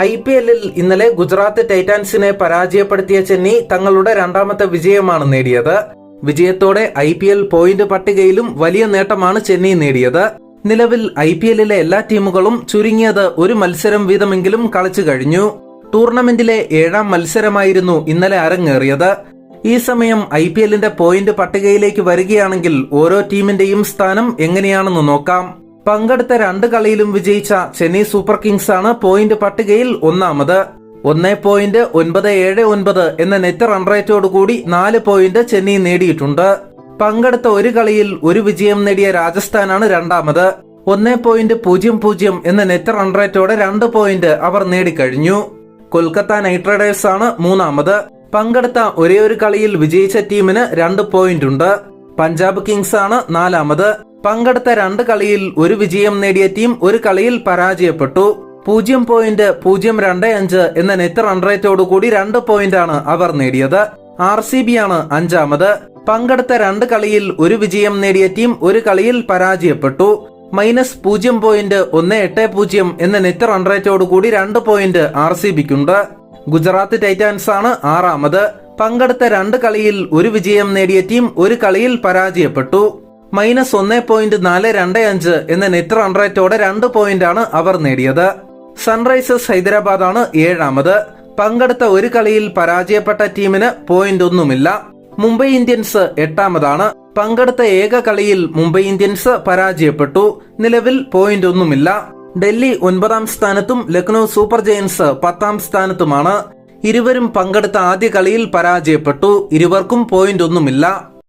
I P എല്ലിൽ ഇന്നലെ ഗുജറാത്ത് ടൈറ്റാൻസിനെ പരാജയപ്പെടുത്തിയ ചെന്നൈ തങ്ങളുടെ രണ്ടാമത്തെ വിജയമാണ് നേടിയത്. വിജയത്തോടെ ഐ പി എൽ പോയിന്റ് പട്ടികയിലും വലിയ നേട്ടമാണ് ചെന്നൈ നേടിയത്. നിലവിൽ ഐ പി എല്ലിലെ എല്ലാ ടീമുകളും ചുരുങ്ങിയത് ഒരു മത്സരം വീതമെങ്കിലും കളിച്ചു കഴിഞ്ഞു. ടൂർണമെന്റിലെ ഏഴാം മത്സരമായിരുന്നു ഇന്നലെ അരങ്ങേറിയത്. ഈ സമയം ഐ പി എല്ലിന്റെ പോയിന്റ് പട്ടികയിലേക്ക് വരികയാണെങ്കിൽ ഓരോ ടീമിന്റെയും സ്ഥാനം എങ്ങനെയാണെന്ന് നോക്കാം. പങ്കെടുത്ത രണ്ട് കളിയിലും വിജയിച്ച ചെന്നൈ സൂപ്പർ കിങ്സ് ആണ് പോയിന്റ് പട്ടികയിൽ ഒന്നാമത്. ഒന്നേ പോയിന്റ് ഒൻപത് ഏഴ് ഒൻപത് എന്ന നെറ്റ് റൺ റേറ്റോടുകൂടി നാല് പോയിന്റ് ചെന്നൈ നേടിയിട്ടുണ്ട്. പങ്കെടുത്ത ഒരു കളിയിൽ ഒരു വിജയം നേടിയ രാജസ്ഥാനാണ് രണ്ടാമത്. ഒന്നേ പോയിന്റ് പൂജ്യം പൂജ്യം എന്ന നെറ്റ് റൺ റേറ്റോടെ രണ്ട് പോയിന്റ് അവർ നേടിക്കഴിഞ്ഞു. കൊൽക്കത്ത നൈറ്റ് റൈഡേഴ്സ് ആണ് മൂന്നാമത്. പങ്കെടുത്ത ഒരേ ഒരു കളിയിൽ വിജയിച്ച ടീമിന് രണ്ട് പോയിന്റ് ഉണ്ട്. പഞ്ചാബ് കിങ്സ് ആണ് നാലാമത്. പങ്കെടുത്ത രണ്ട് കളിയിൽ ഒരു വിജയം നേടിയ ടീം ഒരു കളിയിൽ പരാജയപ്പെട്ടു. പൂജ്യം പോയിന്റ് പൂജ്യം രണ്ട് അഞ്ച് എന്ന നെറ്റ് റൺ റേറ്റോടുകൂടി രണ്ട് പോയിന്റ് ആണ് അവർ നേടിയത്. ആർ സി ബി ആണ് അഞ്ചാമത്. പങ്കെടുത്ത രണ്ട് കളിയിൽ ഒരു വിജയം നേടിയ ടീം ഒരു കളിയിൽ പരാജയപ്പെട്ടു. മൈനസ് പൂജ്യം പോയിന്റ് ഒന്ന് എട്ട് പൂജ്യം എന്ന നെറ്റ് റൺ റേറ്റോടുകൂടി രണ്ട് പോയിന്റ് ആർ സി ബിക്കുണ്ട് ഗുജറാത്ത് ടൈറ്റാൻസ് ആണ് ആറാമത്. പങ്കെടുത്ത രണ്ട് കളിയിൽ ഒരു വിജയം നേടിയ ടീം ഒരു കളിയിൽ പരാജയപ്പെട്ടു. മൈനസ് ഒന്ന് പോയിന്റ് നാല് രണ്ട് അഞ്ച് എന്ന നെറ്റ് റൺ റേറ്റോടെ രണ്ട് പോയിന്റാണ് അവർ നേടിയത്. സൺറൈസേഴ്സ് ഹൈദരാബാദ് ആണ് ഏഴാമത്. പങ്കെടുത്ത ഒരു കളിയിൽ പരാജയപ്പെട്ട ടീമിന് പോയിന്റ് ഒന്നുമില്ല. മുംബൈ ഇന്ത്യൻസ് എട്ടാമതാണ്. പങ്കെടുത്ത ഏക കളിയിൽ മുംബൈ ഇന്ത്യൻസ് പരാജയപ്പെട്ടു. നിലവിൽ പോയിന്റ് ഒന്നുമില്ല. ഡൽഹി ഒൻപതാം സ്ഥാനത്തും ലക്നൗ സൂപ്പർ ജയൻസ് പത്താം സ്ഥാനത്തുമാണ്. ഇരുവരും പങ്കെടുത്ത ആദ്യ കളിയിൽ പരാജയപ്പെട്ടു. ഇരുവർക്കും പോയിന്റ് ഒന്നുമില്ല.